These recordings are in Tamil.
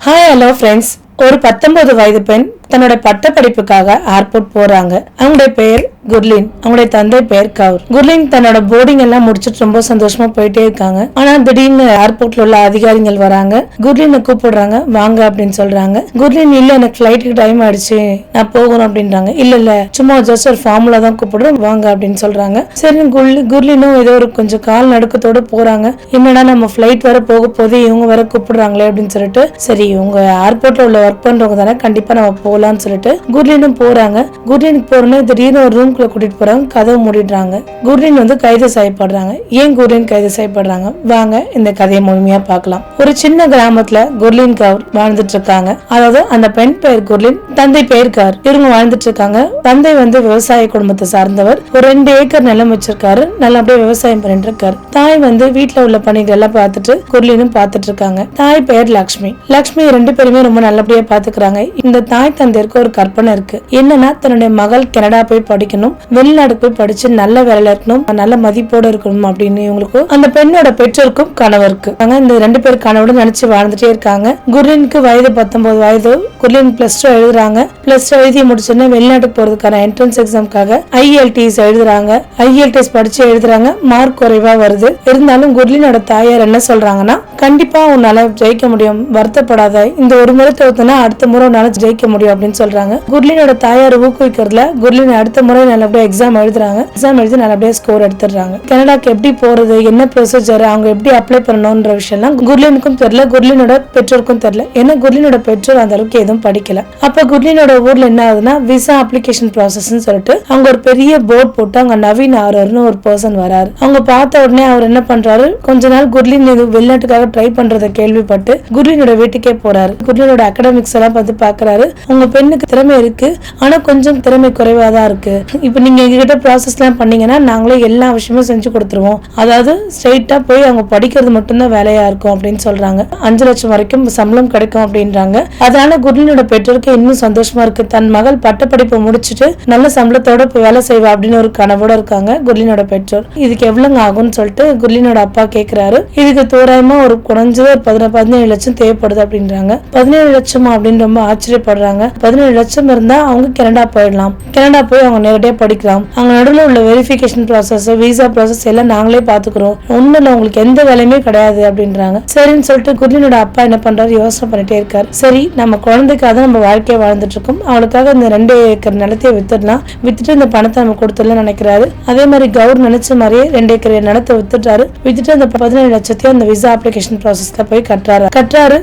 ஹாய் ஹலோ ஃப்ரெண்ட்ஸ் ஒரு பத்தொன்பது வயது பெண் தன்னோட பட்டப்படிப்புக்காக ஏர்போர்ட் போறாங்க. அவங்களுடைய பெயர் குர்லின். அவங்களுடைய தந்தை பெயர் கவுர். குர்லின் தன்னோட போர்டிங் எல்லாம் முடிச்சுட்டு ரொம்ப சந்தோஷமா போயிட்டே இருக்காங்க. ஆனா திடீர்னு ஏர்போர்ட்ல உள்ள அதிகாரிகள் வராங்க. குர்லினை கூப்பிடுறாங்க வாங்க அப்படின்னு சொல்றாங்க. குர்லின் இல்ல எனக்கு ஃபிளைட்டுக்கு டைம் ஆயிடுச்சு. நான் போகணும் அப்படின்றாங்க. இல்ல இல்ல. சும்மா ஜஸ்ட் ஒரு ஃபார்முலா தான் கூப்பிடுறோம். வாங்க அப்படின்னு சொல்றாங்க. சரி குர்லி குர்லினும் ஏதோ ஒரு கொஞ்சம் கால் நடுக்கத்தோட போறாங்க. என்னடா நம்ம ஃபிளைட் வர போக போது இவங்க வர கூப்பிடுறாங்களே அப்படின்னு சொல்லிட்டு சரி இவங்க ஏர்போர்ட்ல உள்ள ஒர்க் பண்றவங்க தானே. கண்டிப்பா நம்ம போகலாம்னு சொல்லிட்டு குர்லினும் போறாங்க. குர்லினுக்கு போறோன்னே திடீர்னு ஒரு ரூம்குள்ள கூட்டிட்டு போறாங்க கதவை மூடிடுறாங்க. குர்லின் வந்து கைது செய்யப்படுறாங்க. ஏன் குர்லின் கைது செய்யப்படுறாங்க? வாங்க இந்த கதையை முழுமையா பார்க்கலாம். ஒரு சின்ன கிராமத்துல குர்லின் கவுர் வாழ்ந்துட்டு இருக்காங்க அதாவது அந்த பெண் பெயர் குர்லின் தந்தை பெயர் கவுர் இவங்க வாழ்ந்துட்டு இருக்காங்க தந்தை வந்து விவசாய குடும்பத்தை சார்ந்தவர். ஒரு ரெண்டு ஏக்கர் நிலம் வச்சிருக்காரு. நல்லபடியா விவசாயம் பண்ணிட்டு இருக்காரு தாய் வந்து வீட்டுல உள்ள பணிகள் எல்லாம் பார்த்துட்டு குர்லினும் பார்த்துட்டு இருக்காங்க தாய் பெயர் லக்ஷ்மி. லக்ஷ்மி ரெண்டு பேருமே ரொம்ப நல்லபடியா பாத்துக்கிறாங்க இந்த தாய் தந்தையருக்கு ஒரு கற்பனை இருக்கு. என்னன்னா தன்னுடைய மகள் கனடா போய் படிக்கணும் வெளிநாடு போய் படிச்சு நல்ல வேலையில இருக்கணும் நல்ல மதிப்போட இருக்கணும் அப்படின்னு இவங்களுக்கு அந்த பெண்ணோட பெற்றோருக்கும் கனவு இருக்கு. இந்த ரெண்டு பேர் கனவோட நினைச்சு வாழ்ந்துட்டே இருக்காங்க. குர்லினுக்கு வயது பத்தொன்பது வயது. குர்லின் பிளஸ் டூ எழுதுறாங்க. பிளஸ் டூ எழுதி முடிச்சோன்னே வெளிநாட்டுக்கு போறதுக்கான என்ட்ரன்ஸ் எக்ஸாம்க்காக ஐஎல்டிஎஸ் எழுதுறாங்க. ஐஎல்டிஎஸ் படிச்சு எழுதுறாங்க. மார்க் குறைவா வருது. இருந்தாலும் குர்லினோட தாயார் என்ன சொல்றாங்கன்னா கண்டிப்பா உன்னால ஜெயிக்க முடியும். வருத்தப்படாத. இந்த ஒரு முறை தோத்துனா அடுத்த முறை உன்னால ஜெயிக்க முடியும். அப்படின்னு சொல்றாங்க. குர்லினோட தாயார் ஊக்குவிக்கிறதுல குர்லின் அடுத்த முறை நல்லபடியா எக்ஸாம் எழுதுறாங்க. எக்ஸாம் எழுதி நல்லபடியா ஸ்கோர் எடுத்துடுறாங்க. கனடாக்கு எப்படி போறது என்ன ப்ரொசீஜர் அவங்க எப்படி அப்ளை பண்ணணும்ன்ற விஷயம்லாம் குர்லினுக்கும் தெரியல. குர்லினோட பெற்றோருக்கும் தெரியல. ஏன்னா குர்லினோட பெற்றோர் அந்த அளவுக்கு எதுவும் படிக்கல. அப்ப குர்லினோட ஊர்ல என்ன ஆகுதுன்னா விசா அப்ளிகேஷன் ப்ராசஸ் சொல்லிட்டு அவங்க ஒரு பெரிய போர்ட் போட்டு அங்க நவீன் ஆரர்னு ஒரு பர்சன் வராரு. அவங்க பார்த்த உடனே அவர் என்ன பண்றாரு கொஞ்ச நாள் குர்லின் இது வெளிநாட்டுக்காக ட்ரை பண்றத கேள்விப்பட்டு குர்லினோட வீட்டுக்கே போறாரு. குர்லினோட அகடமிக்ஸ் எல்லாம் பார்த்து பாக்குறாரு உங்க பெண்ணுக்கு திறமை இருக்கு ஆனா கொஞ்சம் திறமை குறைவா தான் இருக்கு. இப்போ நீங்க எங்ககிட்ட ப்ராசஸ் எல்லாம் பண்ணீங்கன்னா நாங்களே எல்லா விஷயமும் செஞ்சு கொடுத்துருவோம். அதாவது ஸ்ட்ரைட்டா போய் அவங்க படிக்கிறது மட்டும்தான் வேலையா இருக்கும் அப்படின்னு சொல்றாங்க. அஞ்சு லட்சம் வரைக்கும் சம்பளம் கிடைக்கும் அப்படின்றாங்க. அதனால குர்லினோட பெற்றோருக்கு இன்னும் சந்தோஷமா இருக்கு. தன் மகள் பட்டப்படிப்பு முடிச்சுட்டு நல்ல சம்பளத்தோட போய் வேலை செய்வா அப்படின்னு ஒரு கனவோட இருக்காங்க குர்லினோட பெற்றோர். இதுக்கு எவ்வளவுங்க ஆகும்னு சொல்லிட்டு குர்லினோட அப்பா கேக்குறாரு. இதுக்கு தோராயமா ஒரு குறைஞ்சது ஒரு பதினேழு லட்சம் தேவைப்படுது அப்படின்றாங்க. பதினேழு லட்சமா அப்படின்னு ரொம்ப ஆச்சரியப்படுறாங்க. பதினேழு லட்சம் இருந்தா அவங்க கனடா போயிடலாம். கனடா போய் அவங்க நேரடியா படிக்கலாம். அவங்க நடுவில் உள்ள வெரிஃபிகேஷன் ப்ராசஸ் விசா ப்ராசஸ் எல்லாம் நாங்களே பாத்துக்கிறோம். ஒண்ணும் இல்ல உங்களுக்கு எந்த வேலையுமே கிடையாது அப்படின்றாங்க. சரின்னு சொல்லிட்டு குர்லினோட அப்பா என்ன பண்றாரு? யோசனை பண்ணிட்டே இருக்காரு. சரி நம்ம குழந்தைக்காக நம்ம வாழ்க்கையை வாழ்ந்துட்டு இருக்கோம். அவளுக்காக இந்த ரெண்டு ஏக்கர் நிலத்தையே வித்துடலாம். வித்துட்டு இந்த பணத்தை நம்ம கொடுத்துடலாம் நினைக்கிறாரு. அதே மாதிரி கவுர் நினைச்ச மாதிரியே ரெண்டு ஏக்கர் நிலத்தை வித்துட்டாரு. வித்துட்டு அந்த பதினேழு லட்சத்தையும் அந்த விசா அப்ளிகேஷன் ப்ராசஸ்ல போய் கட்டுறாரு. கட்டுறாரு.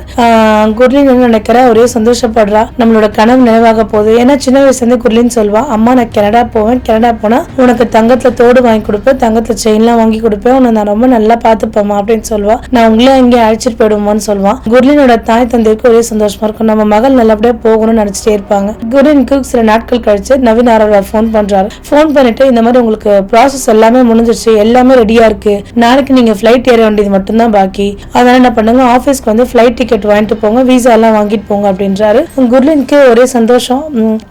குர்லின் என்ன ஒரே சந்தோஷப்படுறா. நம்மளோட கனவு நினைவாக போகுது. ஏன்னா சின்ன வயசுலேருந்து குர்லின்னு குர்லின் சொல்வா அம்மா நான் கனடா போவேன். கனடா போனால் உனக்கு தங்கத்தில் தோடு வாங்கி கொடுப்பேன். தங்கத்தில் செயின்லாம் வாங்கி கொடுப்பேன். உன்னை நான் ரொம்ப நல்லா பார்த்துப்போம்மா அப்படின்னு சொல்வா. நான் உங்களே அங்கே அழைச்சிட்டு போயிடுவோம்னு சொல்லுவான் குர்லினோட தாய் தந்தைக்கு ஒரே சந்தோஷமா இருக்கும். நம்ம மகள் நல்லபடியா போகணும்னு நினைச்சிட்டே இருப்பாங்க. குர்லினுக்கு சில நாட்கள் கழிச்சு நவீன் ஆரோவர் ஃபோன் பண்றாரு. ஃபோன் பண்ணிட்டு இந்த மாதிரி உங்களுக்கு ப்ராசஸ் எல்லாமே முடிஞ்சிருச்சு. எல்லாமே ரெடியா இருக்கு. நாளைக்கு நீங்க ஃபிளைட் ஏற வேண்டியது மட்டும்தான் பாக்கி. அதனால என்ன பண்ணுங்க ஆஃபீஸ்க்கு வந்து ஃபிளைட் டிக்கெட் வாங்கிட்டு போங்க. விசா எல்லாம் வாங்கிட்டு போங்க அப்படின்றாரு. குர்லினுக்கு ஒரே சந்தோஷம்.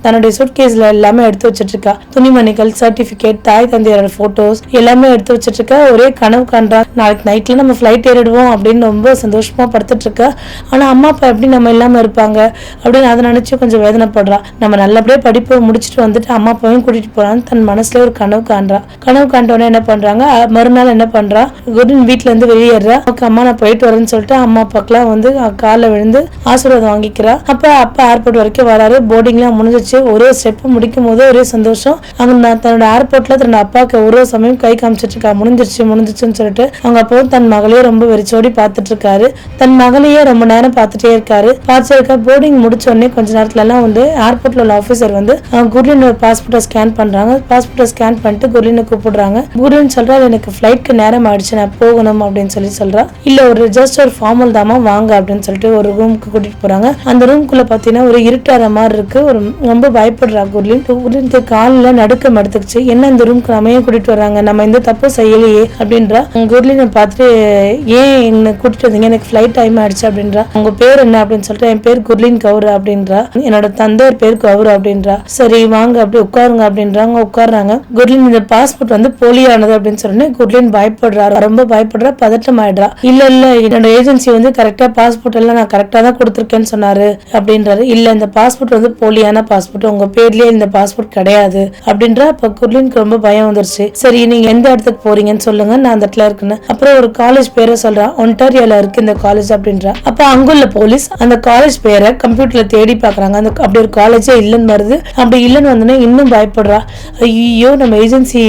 தன்னுடைய சூட்கேஸ்ல எல்லாமே எடுத்து வச்சிட்டு இருக்கா துணிமணிகள் சர்டிபிகேட் தாய் தந்தையரோட போட்டோஸ் எல்லாமே எடுத்து வச்சிட்டு இருக்கா ஒரே கனவு காண்றா. நாளைக்கு நைட்ல நம்ம ஃபிளைட் ஏறிடுவோம் அப்படின்னு ரொம்ப சந்தோஷமா படுத்துட்டு இருக்கா ஆனா அம்மா அப்பா எப்படி நம்ம இல்லாம இருப்பாங்க? அப்படின்னு அதை நினைச்சு கொஞ்சம் வேதனைப்படுறா. நம்ம நல்லபடியா படிப்பு முடிச்சுட்டு வந்துட்டு அம்மா அப்பாவையும் கூட்டிட்டு போறான்னு தன் மனசுல ஒரு கனவு காண்றா. கனவு காண்டோன்னே என்ன பண்றாங்க? மறுநாள் என்ன பண்றா? குருன் வீட்டுல இருந்து வெளியேறா. அம்மா நான் போயிட்டு வரேன்னு சொல்லிட்டு அம்மா அப்பாக்கெல்லாம் வந்து காலில் விழுந்து ஆசீர்வாதம் வாங்கிக்கிறா. அப்ப அப்பா ஏர்போர்ட் வரைக்கும் வராரு. போர்டிங்லாம் முடிஞ்சிச்சு. ஒரே ஸ்டெப் முடிக்கும் போது ஒரே சந்தோஷம். அங்க நான் தன்னோட ஏர்போர்ட்ல தன்னோட அப்பாவுக்கு ஒரு சமயம் கை காமிச்சிட்டு இருக்கா முடிஞ்சிருச்சு முடிஞ்சிருச்சுன்னு சொல்லிட்டு அவங்க அப்பாவும் தன் மகளையே ரொம்ப வெறிச்சோடி பார்த்துட்டு இருக்காரு தன் மகளையே ரொம்ப நேரம் பார்த்துட்டே இருக்காரு. பார்த்துட்டு போர்டிங் முடிச்ச உடனே கொஞ்ச நேரத்துல எல்லாம் வந்து ஏர்போர்ட்ல உள்ள ஆஃபீஸர் வந்து அஹ், குர்லினோட பாஸ்போர்ட்டை ஸ்கேன் பண்றாங்க. பாஸ்போர்ட்டை ஸ்கேன் பண்ணிட்டு குர்லினை கூப்பிடுறாங்க. குர்லின் சொல்றா எனக்கு ஃபிளைட்க்கு நேரம் ஆயிடுச்சு. நான் போகணும் அப்படின்னு சொல்லி சொல்றா. இல்ல ஒரு ஜஸ்ட் ஒரு ஃபார்மல் தாமா வாங்க அப்படின்னு சொல்லிட்டு ஒரு ரூமுக்கு கூட்டிட்டு போறாங்க. அந்த ரூம்குள்ள பாத்தீங்கன்னா ஒரு இருட்டு ஆகிற மாதிரி இருக்கு. ஒரு ரொம்ப பயப்படுறா குர்லின். குர்லின் காலில் நடுக்கம் எடுத்துக்கிச்சு. என்ன இந்த ரூம்க்கு நம்ம ஏன் கூட்டிட்டு வராங்க? நம்ம எந்த தப்பும் செய்யலையே அப்படின்றா. குர்லினை பார்த்துட்டு ஏன் என்ன கூட்டிட்டு வந்தீங்க? எனக்கு ஃப்ளைட் டைம் ஆயிடுச்சு அப்படின்றா. உங்க பேர் என்ன? அப்படின்னு சொல்லிட்டு என் பேர் குர்லின் கவுர் அப்படின்றா. என்னோட தந்தையர் பேர் கவுர் அப்படின்றா. சரி வாங்க அப்படி உட்காருங்க அப்படின்றாங்க உட்கார்றாங்க. குர்லின் இந்த பாஸ்போர்ட் வந்து போலியானது அப்படின்னு சொன்னேன் குர்லின் பயப்படுறா. ரொம்ப பயப்படுறா. பதட்டம் ஆயிடுறா இல்ல இல்ல என்னோட ஏஜென்சி வந்து கரெக்டா பாஸ்போர்ட் எல்லாம் நான் கரெக்டா தான் கொடுத்துருக்கேன்னு சொன்னாரு அப்படின்றாரு. இல்ல இந்த பாஸ்போர்ட் வந்து போலியான பாஸ்போர்ட் உங்க பேர்லயே இந்த பாஸ்போர்ட் கிடையாது. அப்படின்றா அப்ப குர்லினுக்கு ரொம்ப பயம் வந்துருச்சு. சரி நீங்க எந்த இடத்துக்கு போறீங்கன்னு சொல்லுங்க. நான் அந்த இடத்துல இருக்குன்னு. அப்புறம் ஒரு காலேஜ் பேரை சொல்றா. ஒன்டாரியால இருக்கு இந்த காலேஜ் அப்படின்றா. அப்ப அங்குள்ள போலீஸ் அந்த காலேஜ் பேரை கம்ப்யூட்டர்ல தேடி பாக்குறாங்க அந்த அப்படி ஒரு காலேஜே இல்லைன்னு வருது. அப்படி இல்லைன்னு வந்தோடனே இன்னும் பயப்படுறா. ஐயோ நம்ம ஏஜென்சி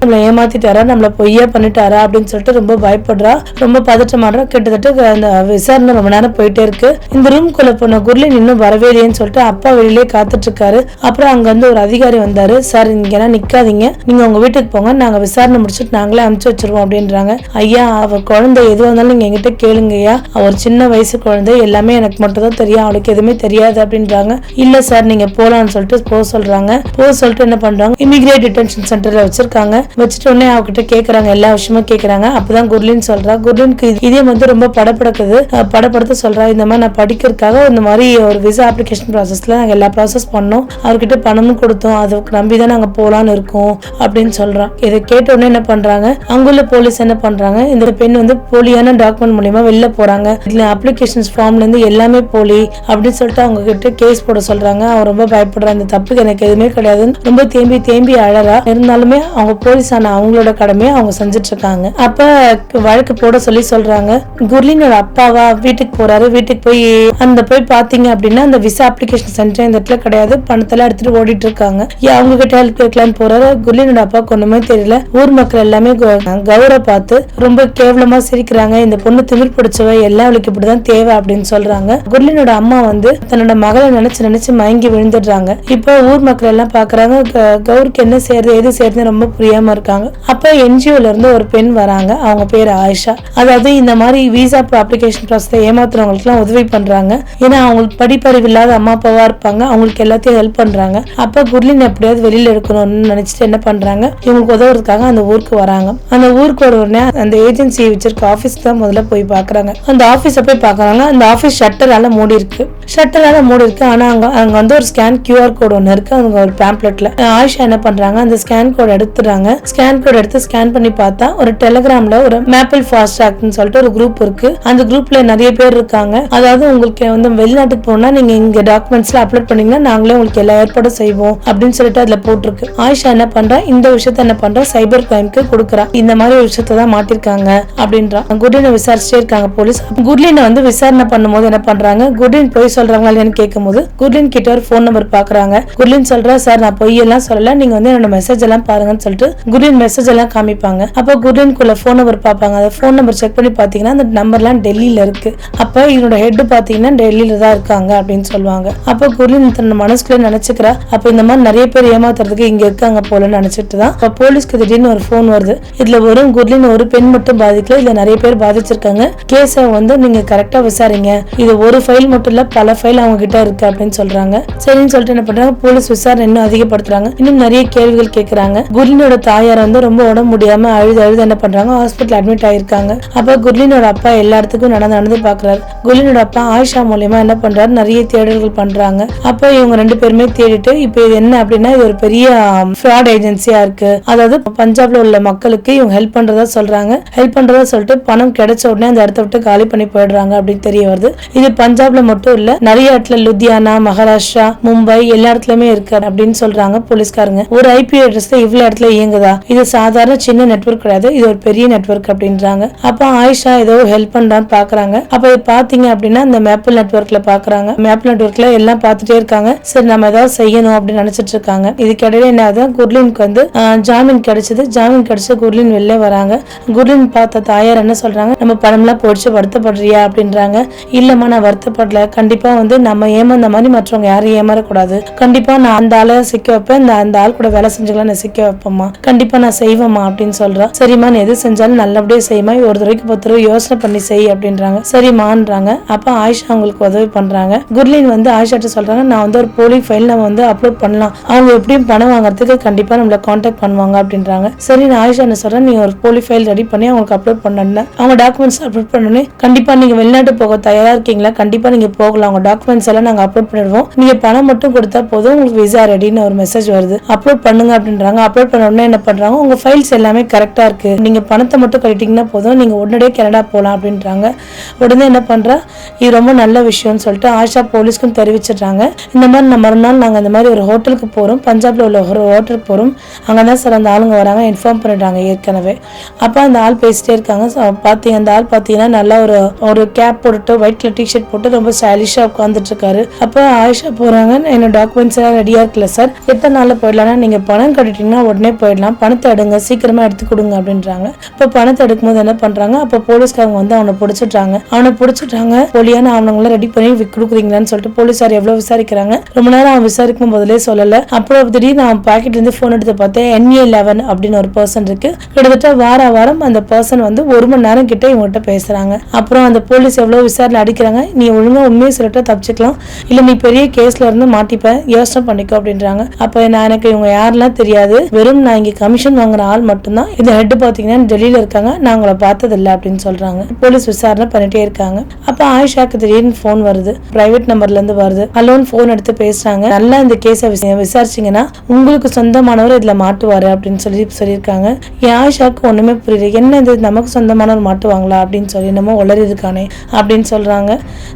நம்மளை ஏமாத்திட்டாரா? நம்மள பொய்யா பண்ணிட்டாரா? அப்படின்னு சொல்லிட்டு ரொம்ப பயப்படுறா. ரொம்ப பதற்றமாடுறா கிட்டத்தட்ட அந்த விசாரணை ரொம்ப நேரம் போயிட்டே இருக்கு. இந்த ரூம்குள்ள போன குர்லின் இன்னும் வரவே இல்லையேன்னு சொல்லிட்டு அப்பா வெளியிலே காத்துட்டு இருக்காரு அப்புறம் அங்க வந்து ஒரு அதிகாரி வந்தாரு. சார் இங்க நிக்காதீங்க. நீங்க உங்க வீட்டுக்கு போங்க. நாங்க விசாரணை முடிச்சுட்டு நாங்களே அனுப்பிச்சு வச்சிருவோம் அப்படின்றாங்க. ஐயா அவ குழந்தை எதுவாக இருந்தாலும் நீங்க எங்கிட்ட கேளுங்கய்யா. அவ ஒரு சின்ன வயசு குழந்தை. எல்லாமே எனக்கு மட்டும் தான் தெரியும். அவளுக்கு எதுவுமே தெரியாது அப்படின்றாங்க. இல்ல சார் நீங்க போலான்னு சொல்லிட்டு போக சொல்றாங்க. போக சொல்லிட்டு என்ன பண்றாங்க? இமிகிரேட் டிடென்ஷன் சென்டர்ல வச்சிருக்காங்க. வச்சுட்டு உடனே அவகிட்ட கேக்குறாங்க. எல்லா விஷயமும் கேக்குறாங்க. அப்பதான் குர்லின் சொல்றா. குர்லின்க்கு இதே வந்து ரொம்ப படப்படக்குது படப்படுத்த சொல்றா. இந்த மாதிரி நான் படிக்கிறதுக்காக இந்த மாதிரி ஒரு விசா அப்ளிகேஷன் ப்ராசஸில் நாங்கள் எல்லா ப்ராசஸ் பண்ணோம். அவர்கிட்ட பணமும் கொடுத்தோம். அதுக்கு நம்பி தான் நாங்க போகலான்னு இருக்கோம் அப்படின்னு சொல்றான். இதை கேட்ட உடனே என்ன பண்றாங்க? அங்குள்ள போலீஸ் என்ன பண்றாங்க? இந்த பெண் வந்து போலியான டாக்குமெண்ட் மூலியமா வெளில போறாங்க. இதில் அப்ளிகேஷன்ஸ் ஃபார்ம்ல இருந்து எல்லாமே போலி அப்படின்னு சொல்லிட்டு அவங்க கிட்ட கேஸ் போட சொல்றாங்க. அவன் ரொம்ப பயப்படுறான். இந்த தப்புக்கு எனக்கு எதுவுமே கிடையாதுன்னு ரொம்ப தேம்பி தேம்பி அழறா. இருந்தாலுமே அவங்க போலீஸ் ஆன அவங்களோட கடமையை அவங்க செஞ்சுட்டு இருக்காங்க. அப்ப வழக்கு போட சொல்லி சொல்றாங்க. குர்லினோட அப்பாவா வீட்டுக்கு போறாரு. வீட்டுக்கு போய் அந்த போய் பாத்தீங்க அப்படின்னா அந்த விசா அப்ளிகேஷன் சென்டர் இந்த இடத்துல கிடையாது. பணத்தெல்லாம் எடுத்துட்டு ஓடிட்டு இருக்காங்க ஏன் அவங்க கிட்ட ஹெல்ப் கேட்கலான்னு போறாரு குல்லினோட அப்பாவுக்கு ஒண்ணுமே தெரியல. ஊர் மக்கள் எல்லாமே கௌரவ பார்த்து ரொம்ப கேவலமா சிரிக்கிறாங்க. இந்த பொண்ணு திமிர் பிடிச்சவ எல்லாம் அவளுக்கு இப்படிதான் தேவை அப்படின்னு சொல்றாங்க. குர்லினோட அம்மா வந்து தன்னோட மகளை நினைச்சு நினைச்சு மயங்கி விழுந்துடுறாங்க. இப்போ ஊர் மக்கள் எல்லாம் பாக்குறாங்க. கௌருக்கு என்ன செய்யறது எது செய்யறதுன்னு ரொம்ப புரியாம இருக்காங்க. அப்ப என்ஜிஓல இருந்து ஒரு பெண் வராங்க. அவங்க பேர் ஆயிஷா. அதாவது இந்த மாதிரி விசா அப்ளிகேஷன் ப்ராசஸ் ஏமாத்துறவங்களுக்கு எல்லாம் உதவி பண்றாங்க. ஏன்னா அவங்களுக்கு படிப்பறிவு இல்லாத அம்மா அப்பாவா இருப்பாங்க. அவங்களுக்கு எல்லாத்தையும் ஹெல்ப் பண்றாங்க. அப்ப குர்லின் எப்படியாவது வெளியில எடுக்கணும்னு நினைச்சிட்டு என்ன பண்றாங்க? இவங்களுக்கு உதவுறதுக்காக அந்த ஊருக்கு வராங்க. அந்த ஊருக்கு வர உடனே அந்த ஏஜென்சி வச்சிருக்க ஆபீஸ் தான் முதல்ல போய் பாக்குறாங்க. அந்த ஆபீஸ போய் பாக்குறாங்க. அந்த ஆபீஸ் ஷட்டரால மூடி இருக்கு ஷட்டரால மூடி இருக்கு. ஆனால் அங்கே அங்கே வந்து ஒரு ஸ்கேன் கியூஆர் கோடு ஒன்று இருக்கு. அவங்க ஒரு பேம்ப்ளெட்ல ஆயிஷா என்ன பண்றாங்க? அந்த ஸ்கேன் கோட் எடுத்துறாங்க ஸ்கேன் கோட் எடுத்து ஸ்கேன் பண்ணி பார்த்தா ஒரு டெலிகிராம்ல ஒரு மேப்பிள் ஃபாஸ்ட் ட்ராக்னு சொல்லிட்டு ஒரு குரூப் இருக்கு. அந்த குரூப்ல நிறைய பேர் இருக்காங்க. அதாவது உங்களுக்கு வந்து வெளிநாட்டுக்கு போனா நீங்க இங்க டாக்குமெண்ட்ஸ்ல அப்லோட் பண்ணீங்கன்னா நாங்களே உங்களுக்கு எல்லா ஏற்பாடும் செய்வோம் அப்படின்னு சொல்லிட்டு அதுல போட்டிருக்கு. ஆயிஷா என்ன பண்றா? இந்த விஷயத்த என்ன பண்றா? சைபர் கிரைம்க்கு கொடுக்குறா. இந்த மாதிரி ஒரு விஷயத்த தான் மாட்டிருக்காங்க அப்படின்றா. குட்லினை விசாரிச்சிட்டே இருக்காங்க போலீஸ். குட்லினை வந்து விசாரணை பண்ணும்போது என்ன பண்றாங்க? குட்லின் போய் சொல்றாங்களா இல்லையான்னு கேட்கும்போது குட்லின் கிட்ட ஒரு ஃபோன் நம்பர் பாக்குறாங்க. குட்லின் சொல்றா சார் நான் பொய் எல்லாம் சொல்லல. நீங்க வந்து என்னோட மெசேஜ் எல்லாம் பாருங்கன்னு சொல்லிட்டு குட்லின் மெசேஜ் எல்லாம் காமிப்பாங்க. அப்போ குர்லின்குள்ள ஃபோன் நம்பர் பார்ப்பாங்க அந்த ஃபோன் நம்பர் செக் பண்ணி பாத்தீங்கன்னா அந்த நம்பர்லாம் டெல்லியில இருக்கு. அப்ப இவனோட ஹெட் பாத்தீங்கன்னா டெல்லியில தான் இருக்காங்க அப்படின்னு சொல்லுவாங்க. அப்ப குர்லின் தன் மனசுக்குள்ள நினைச்சுக்கிறா. அப்ப இந்த மாதிரி நிறைய பேர் ஏமாத்துறதுக்கு இங்க இருக்காங்க போலன்னு நினைச்சிட்டு தான் அப்ப போலீஸ்க்கு திடீர்னு ஒரு ஃபோன் வருது. இதுல வெறும் குர்லின் ஒரு பெண் மட்டும் பாதிக்கல. இதுல நிறைய பேர் பாதிச்சிருக்காங்க. கேஸை வந்து நீங்க கரெக்டா விசாரிங்க. இது ஒரு ஃபைல் மட்டும் இல்ல பல ஃபைல் அவங்க கிட்ட இருக்கு அப்படின்னு சொல்றாங்க. சரின்னு சொல்லிட்டு என்ன பண்றாங்க? போலீஸ் விசாரணை இன்னும் அதிகப்படுத்துறாங்க. இன்னும் நிறைய கேள்விகள் கேக்குறாங்க. குர்லினோட தாயார் வந்து ரொம்ப உடம்பு முடியாம அழுது அழுது என்ன பண்றாங்க? ஹாஸ்பிட்டல் அட்மிட் ஆயிருக்காங்க. அப்ப குர்லினோட அப்பா எல்லா இடத்துக்கும் நடந்து நடந்து பாக்குறாரு. குர்லினோட அப்பா ஆயிஷா மூலியமா என்ன பண்றாரு? நிறைய தேடல்கள் பண்றாங்க. அப்ப இவங்க ரெண்டு பேருமே தேடிட்டு இப்போ இது என்ன அப்படின்னா இது ஒரு பெரிய ஃப்ராட் ஏஜென்சியா இருக்கு. அதாவது பஞ்சாப்ல உள்ள மக்களுக்கு இவங்க ஹெல்ப் பண்றதா சொல்றாங்க. ஹெல்ப் பண்றதா சொல்லிட்டு பணம் கிடைச்ச உடனே அந்த இடத்த விட்டு காலி பண்ணி போயிடுறாங்க அப்படின்னு தெரிய வருது. இது பஞ்சாப்ல மட்டும் இல்ல நிறைய இடத்துல லுத்தியானா மகாராஷ்டிரா மும்பை எல்லா இடத்துலயுமே இருக்கு அப்படின்னு சொல்றாங்க போலீஸ்காரங்க. ஒரு ஐபி அட்ரஸ் இவ்வளவு இடத்துல இயங்குதா? இது சாதாரண சின்ன நெட்வொர்க் கிடையாது. இது ஒரு பெரிய நெட்வொர்க் அப்படின்றாங்க. அப்ப ஆயிஷா ஏதோ ஹெல்ப் பண்றான்னு பாக்குறாங்க. அப்ப இது பாத்தீங்க அப்படின்னா இந்த மேப்பிள் நெட்ஒர்க்ல பாக்குறாங்க. மேப்பிள் நெட்ஒர்க்ல எல்லாம் பார்த்துட்டே இருக்காங்க. சரி நம்ம ஏதாவது செய்யணும் அப்படின்னு நினைச்சிட்டு இருக்காங்க. இதுக்கிடையில என்ன ஆகுது? குர்லினுக்கு வந்து ஜாமீன் கிடைச்சது. ஜாமீன் கிடைச்சு குர்லின் வெளில வராங்க. குர்லின் பார்த்த தாயார் என்ன சொல்றாங்க? நம்ம பணம்லாம் போடிச்சு வருத்தப்படுறியா அப்படின்றாங்க. இல்லம்மா நான் வருத்தப்படல. கண்டிப்பா கண்டிப்பா வந்து நம்ம ஏமாந்த மாதிரி மற்றவங்க யாரும் ஏமாறக்கூடாது. கண்டிப்பா நான் அந்த ஆளை சிக்க வைப்பேன் இந்த அந்த ஆள் கூட வேலை செஞ்சுக்கலாம் நான் சிக்க வைப்பேம்மா. கண்டிப்பா நான் செய்வேம்மா அப்படின்னு சொல்றேன் சரிம்மா நீ எது செஞ்சாலும் நல்லபடியா செய்யுமா ஒரு தடவைக்கு பத்து யோசனை பண்ணி செய் அப்படின்றாங்க. சரிம்மான்றாங்க. அப்ப ஆயிஷா அவங்களுக்கு உதவி பண்றாங்க. குர்லின் வந்து ஆயிஷாட்ட சொல்றாங்க நான் வந்து ஒரு போலி ஃபைல் நம்ம வந்து அப்லோட் பண்ணலாம். அவங்க எப்படியும் பணம் வாங்குறதுக்கு கண்டிப்பா நம்மள காண்டாக்ட் பண்ணுவாங்க அப்படின்றாங்க. சரி நான் ஆயிஷா என்ன சொல்றேன் நீங்க ஒரு போலி ஃபைல் ரெடி பண்ணி அவங்களுக்கு அப்லோட் பண்ணணும் அவங்க டாக்குமெண்ட்ஸ் அப்லோட் பண்ணனே கண்டிப்பா நீங்க வெளிநாட்டு போக தயாரா இருக்கீங்களா? கண்டிப்பா நீங்க போகலாம். உங்க டாக்குமெண்ட்ஸ் எல்லாம் நாங்கள் அப்லோட் பண்ணிடுவோம். நீங்கள் பணம் மட்டும் கொடுத்தா போதும். உங்களுக்கு விசா ரெடின்னு ஒரு மெசேஜ் வருது. அப்லோட் பண்ணுங்க அப்படின்றாங்க. அப்லோட் பண்ண உடனே என்ன பண்ணுறாங்க உங்கள் ஃபைல்ஸ் எல்லாமே கரெக்டாக இருக்கு. நீங்கள் பணத்தை மட்டும் கட்டிட்டீங்கன்னா போதும். நீங்கள் உடனடியே கனடா போகலாம் அப்படின்றாங்க. உடனே என்ன பண்ணுறா இது ரொம்ப நல்ல விஷயம்னு சொல்லிட்டு ஆஷா போலீஸ்க்கும் தெரிவிச்சிடுறாங்க. இந்த மாதிரி நம்ம மறுநாள் நாங்கள் இந்த மாதிரி ஒரு ஹோட்டலுக்கு போகிறோம் பஞ்சாபில் உள்ள ஒரு ஹோட்டலுக்கு அங்கே தான் சார் அந்த ஆளுங்க வராங்க. இன்ஃபார்ம் பண்ணிட்டாங்க ஏற்கனவே. அப்போ அந்த ஆள் பேசிட்டே இருக்காங்க. பார்த்தீங்க அந்த ஆள் பார்த்தீங்கன்னா நல்லா ஒரு ஒரு கேப் போட்டுட்டு ஒயிட் கலர் டிஷர்ட் போட்டு ரொம்ப ஸ்டைலிஷ் உட்காந்துட்டு இருக்காரு அப்ப ஆயிஷா போறாங்க. என்னோட டாக்குமெண்ட்ஸ் எல்லாம் ரெடியா இருக்குல்ல சார் எத்தனை நாள்ல போயிடலாம்னா நீங்க பணம் கட்டிட்டீங்கன்னா உடனே போயிடலாம். பணத்தை எடுங்க. சீக்கிரமா எடுத்து கொடுங்க அப்படின்றாங்க. இப்ப பணத்தை எடுக்கும்போது என்ன பண்றாங்க? அப்ப போலீஸ்காரங்க வந்து அவனை பிடிச்சிட்டாங்க. அவனை பிடிச்சிட்டாங்க. போலியான ஆவணங்களை ரெடி பண்ணி கொடுக்குறீங்களான்னு சொல்லிட்டு போலீஸார் எவ்வளவு விசாரிக்கிறாங்க? ரொம்ப நேரம் அவன் விசாரிக்கும் போதிலே சொல்லல. அப்புறம் திடீர்னு நான் பாக்கெட்ல இருந்து போன் எடுத்து பார்த்தேன். என்ஏ லெவன் அப்படின்னு ஒரு பர்சன் இருக்கு. கிட்டத்தட்ட வார வாரம் அந்த பர்சன் வந்து ஒரு மணி நேரம் கிட்ட இவங்ககிட்ட பேசுறாங்க. அப்புறம் அந்த போலீஸ் எவ்வளவு விசாரணை அடிக்கிறாங்க? நீ ஒழுங்கா உண்மையை சொல்லிட்டு தப்பிச்சுக்கலாம். இல்லை நீ பெரிய கேஸ்ல இருந்து மாட்டிப்ப. யோசனை பண்ணிக்கோ அப்படின்றாங்க. அப்ப நான் எனக்கு இவங்க யாரெல்லாம் தெரியாது. வெறும் நான் இங்க கமிஷன் வாங்குற ஆள் மட்டும்தான். இந்த ஹெட் பாத்தீங்கன்னா டெல்லியில இருக்காங்க. நான் உங்களை பார்த்ததில்லை அப்படின்னு சொல்றாங்க. போலீஸ் விசாரணை பண்ணிட்டே இருக்காங்க. அப்ப ஆயிஷாக்கு திடீர்னு போன் வருது. பிரைவேட் நம்பர்ல இருந்து வருது. அலோன் ஃபோன் எடுத்து பேசுறாங்க. நல்லா இந்த கேஸை விசாரிச்சீங்கன்னா உங்களுக்கு சொந்தமானவர் இதுல மாட்டுவாரு அப்படின்னு சொல்லி சொல்லியிருக்காங்க. என் ஆயிஷாக்கு ஒண்ணுமே புரியல. என்ன இது? நமக்கு சொந்தமானவர் மாட்டுவாங்களா அப்படின்னு சொல்லி என்னமோ உளறி இருக்கானே அப்படின்னு சொல்றாங்க.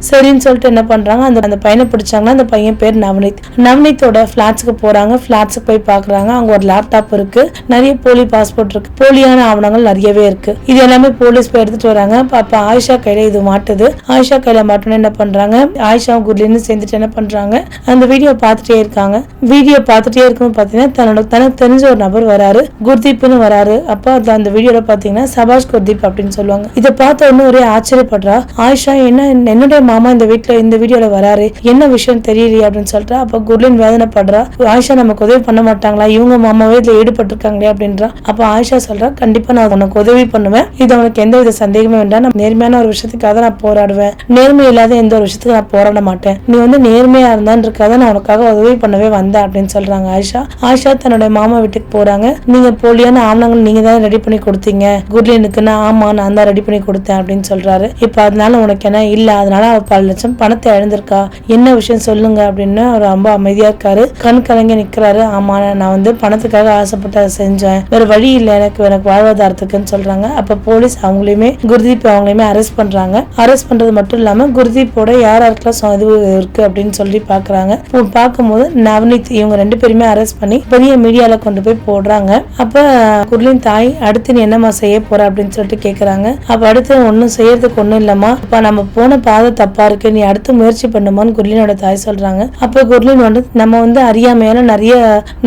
சரின்னு சொல்லிட்டு என்ன பண்றாங்க? அந்த அந்த பையனை பிடிச்சாங்கன்னா அந்த பையன் பேர் நவனித் நவனித்தோட ஃபிளாட்ஸ்க்கு போறாங்க. ஃபிளாட்ஸுக்கு போய் பாக்குறாங்க. அங்க ஒரு லேப்டாப் இருக்கு. நிறைய போலி பாஸ்போர்ட் இருக்கு. போலியான ஆவணங்கள் நிறையவே இருக்கு. இது எல்லாமே போலீஸ் போய் எடுத்துட்டு வராங்க. அப்ப ஆயிஷா கையில இது மாட்டுது. ஆயிஷா கையில மாட்டோன்னு என்ன பண்றாங்க? ஆயிஷா குர்லின்னு சேர்ந்துட்டு என்ன பண்றாங்க? அந்த வீடியோ பார்த்துட்டே இருக்காங்க. வீடியோ பார்த்துட்டே இருக்கும்போது பாத்தீங்கன்னா தன்னோட தனக்கு தெரிஞ்ச ஒரு நபர் வராரு. குர்தீப்னு வராரு. அப்ப அது அந்த வீடியோல பாத்தீங்கன்னா சபாஷ் குர்தீப் அப்படின்னு சொல்லுவாங்க. இதை பார்த்த உடனே ஒரே ஆச்சரியப்படுறா. ஆயிஷா என்ன என்னுடைய மாமா இந்த வீட்ல இந்த வீடியோல வராரு என்ன விஷயம் தெரியலையே அப்படின்னு சொல்லிட்டு அப்ப குர்லின் வேதனைப்படுறா ஆயிஷா நமக்கு உதவி பண்ண மாட்டாங்களா? இவங்க மாமாவே இதில் ஈடுபட்டிருக்காங்களே? அப்படின்றா. அப்ப ஆயிஷா சொல்றா கண்டிப்பா நான் உனக்கு உதவி பண்ணுவேன். இது உனக்கு எந்த வித சந்தேகமே வேண்டாம். நான் நேர்மையான ஒரு விஷயத்துக்காக நான் போராடுவேன். நேர்மை இல்லாத எந்த ஒரு விஷயத்துக்கு நான் போராட மாட்டேன். நீ வந்து நேர்மையா இருக்காத நான் உனக்காக உதவி பண்ணவே வந்தேன் அப்படின்னு சொல்றாங்க ஆயிஷா. ஆயிஷா தன்னோட மாமா வீட்டுக்கு போறாங்க. நீங்க போலியான ஆவணங்கள் நீங்க தான் ரெடி பண்ணி கொடுத்தீங்க? குர்லினுக்கு நான் ஆமா நான் தான் ரெடி பண்ணி கொடுத்தேன் அப்படின்னு சொல்றாரு. இப்ப அதனால உனக்கு என்ன? இல்ல அதனால அவ பல லட்சம் பணத்தை இழந்திருக்கா என்ன விஷயம் சொல்லுங்க அப்படின்னு அவர் ரொம்ப அமைதியா இருக்காரு. கண் கலங்கி நிக்கிறாரு. ஆமா நான் வந்து பணத்துக்காக ஆசைப்பட்டு அதை செஞ்சேன். வேற வழி இல்லை. எனக்கு எனக்கு வாழ்வாதாரத்துக்குன்னு சொல்றாங்க. அப்ப போலீஸ் அவங்களையுமே குர்தீப் அவங்களையுமே அரெஸ்ட் பண்றாங்க. அரெஸ்ட் பண்றது மட்டும் இல்லாம குர்தீப்போட யார் யாருக்கெல்லாம் இது இருக்கு அப்படின்னு சொல்லி பாக்குறாங்க. பார்க்கும்போது நவனித் இவங்க ரெண்டு பேருமே அரெஸ்ட் பண்ணி பெரிய மீடியால கொண்டு போய் போடுறாங்க. அப்ப குர்லின் தாய் அடுத்து நீ என்னம்மா செய்ய போற அப்படின்னு சொல்லிட்டு கேக்குறாங்க. அப்ப அடுத்து ஒன்னும் செய்யறதுக்கு ஒண்ணும் இல்லம்மா. இப்ப நம்ம போன பாதை தப்பா இருக்கு. நீ அடுத்து முயற்சி பண்ணுமான்னு குர்லினோட தாய் சொல்றாங்க. அப்போ குர்லின் வந்து நம்ம வந்து அறியாமையால நிறைய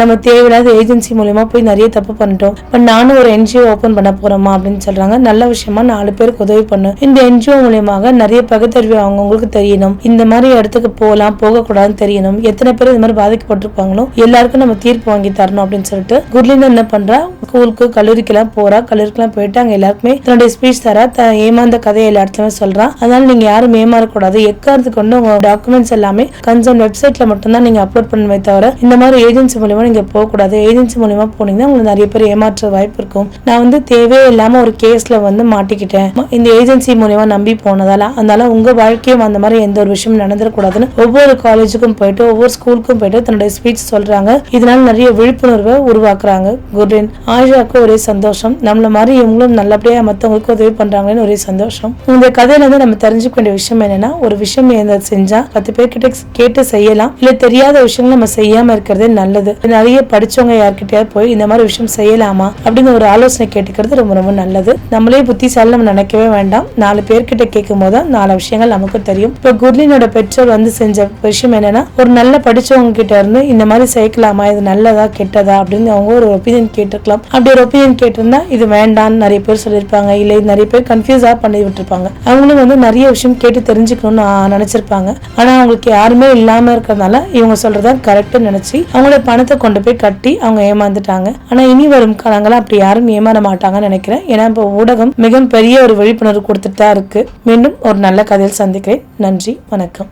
நம்ம தேவையில்லாத ஏஜென்சி மூலியமா போய் நிறைய தப்பு பண்ணிட்டோம். இப்போ நானும் ஒரு என்ஜிஓ ஓப்பன் பண்ண போறோமா அப்படின்னு சொல்றாங்க. நல்ல விஷயமா நாலு பேருக்கு உதவி பண்ணும். இந்த என்ஜிஓ மூலியமாக நிறைய பகுத்தறிவு அவங்கவுங்களுக்கு தெரியணும். இந்த மாதிரி இடத்துக்கு போகலாம் போகக்கூடாதுன்னு தெரியணும். எத்தனை பேர் இந்த மாதிரி பாதிக்கப்பட்டிருப்பாங்களோ எல்லாருக்கும் நம்ம தீர்ப்பு வாங்கி தரணும் அப்படின்னு சொல்லிட்டு குர்லின் என்ன பண்றா? ஸ்கூலுக்கு கல்லூரிக்கெல்லாம் போறா. கல்லூரிக்கெல்லாம் போயிட்டு அங்க எல்லாருக்குமே தன்னுடைய ஸ்பீச் தரா. த ஏமாந்த கதையை எல்லா இடத்துலயுமே சொல்றான் அதனால நீங்க யாரும் ஏமாறக்கூடாது. எக்காரத்துக்கு கொண்டு உங்க டாக்குமெண்ட்ஸ் எல்லாமே கன்சர்ன் வெப்சைட்ல மட்டும்தான் நீங்க அப்லோட் பண்ணுமே தவிர இந்த மாதிரி ஏஜென்சி மூலியமா நீங்க போக கூடாது ஏஜென்சி மூலியமா போனீங்கன்னா உங்களுக்கு நிறைய பேர் ஏமாற்ற வாய்ப்பு இருக்கும். நான் வந்து தேவையே இல்லாம ஒரு கேஸ்ல வந்து மாட்டிக்கிட்டேன். இந்த ஏஜென்சி மூலியமா நம்பி போனதால அதனால உங்க வாழ்க்கையும் அந்த மாதிரி எந்த ஒரு விஷயம் நடந்துடக்கூடாதுன்னு ஒவ்வொரு காலேஜுக்கும் போயிட்டு ஒவ்வொரு ஸ்கூலுக்கும் போயிட்டு தன்னுடைய ஸ்பீச் சொல்றாங்க. இதனால நிறைய விழிப்புணர்வை உருவாக்குறாங்க. குர்லின் ஆயிஷாக்கு ஒரே சந்தோஷம். நம்மள மாதிரி இவங்களும் நல்லபடியா மத்தவங்களுக்கு உதவி பண்றாங்கன்னு ஒரே சந்தோஷம். இந்த கதையில இருந்து நம்ம தெரிஞ்சுக்க வேண்டிய விஷயம் என்னன்னா ஒரு விஷயம் எந்த செஞ்சா பத்து பேர்கிட்ட கேட்டு செய்யலாம். இல்ல தெரியாத விஷயங்கள் நம்ம செய்யாம இருக்கிறதே நல்லது. நிறைய படிச்சவங்க யார்கிட்டயாவது போய் இந்த மாதிரி விஷயம் செய்யலாமா? அப்படிங்கிற ஒரு ஆலோசனை கேட்டுக்கிறது ரொம்ப ரொம்ப நல்லது. நம்மளே புத்திசாலி நம்ம நினைக்கவே வேண்டாம். நாலு பேர்கிட்ட கேட்கும் போது நாலு விஷயங்கள் நமக்கு தெரியும். இப்ப குர்லினோட பெற்றோர் வந்து செஞ்ச விஷயம் என்னன்னா ஒரு நல்ல படிச்சவங்க கிட்ட இருந்து இந்த மாதிரி சேர்க்கலாமா இது நல்லதா கெட்டதா? அப்படின்னு அவங்க ஒரு ஒப்பீனியன் கேட்டிருக்கலாம். அப்படி ஒரு ஒப்பீனியன் கேட்டிருந்தா இது வேண்டாம்னு நிறைய பேர் சொல்லியிருப்பாங்க. இல்லை நிறைய பேர் கன்ஃபியூஸா பண்ணி விட்டுருப்பாங்க அவங்களும் வந்து நிறைய விஷயம் கேட்டு தெரிஞ்சுக்கணும்னு நினைச்சிருப்பாங்க. ஆனா அவங்களுக்கு யாருமே இல்லாம இருக்கிறதுனால இவங்க சொல்கிறத கரெக்ட்னு நினைச்சு அவங்களோட பணத்தை கொண்டு போய் கட்டி அவங்க ஏமாந்துட்டாங்க. ஆனா இனி வரும் காலங்களில் அப்படி யாரும் ஏமாற மாட்டாங்கன்னு நினைக்கிறேன். ஏன்னா இப்போ ஊடகம் மிகப்பெரிய பெரிய ஒரு விழிப்புணர்வு கொடுத்துட்டு தான் இருக்கு. மீண்டும் ஒரு நல்ல கதையில் சந்திக்கிறேன். நன்றி வணக்கம்.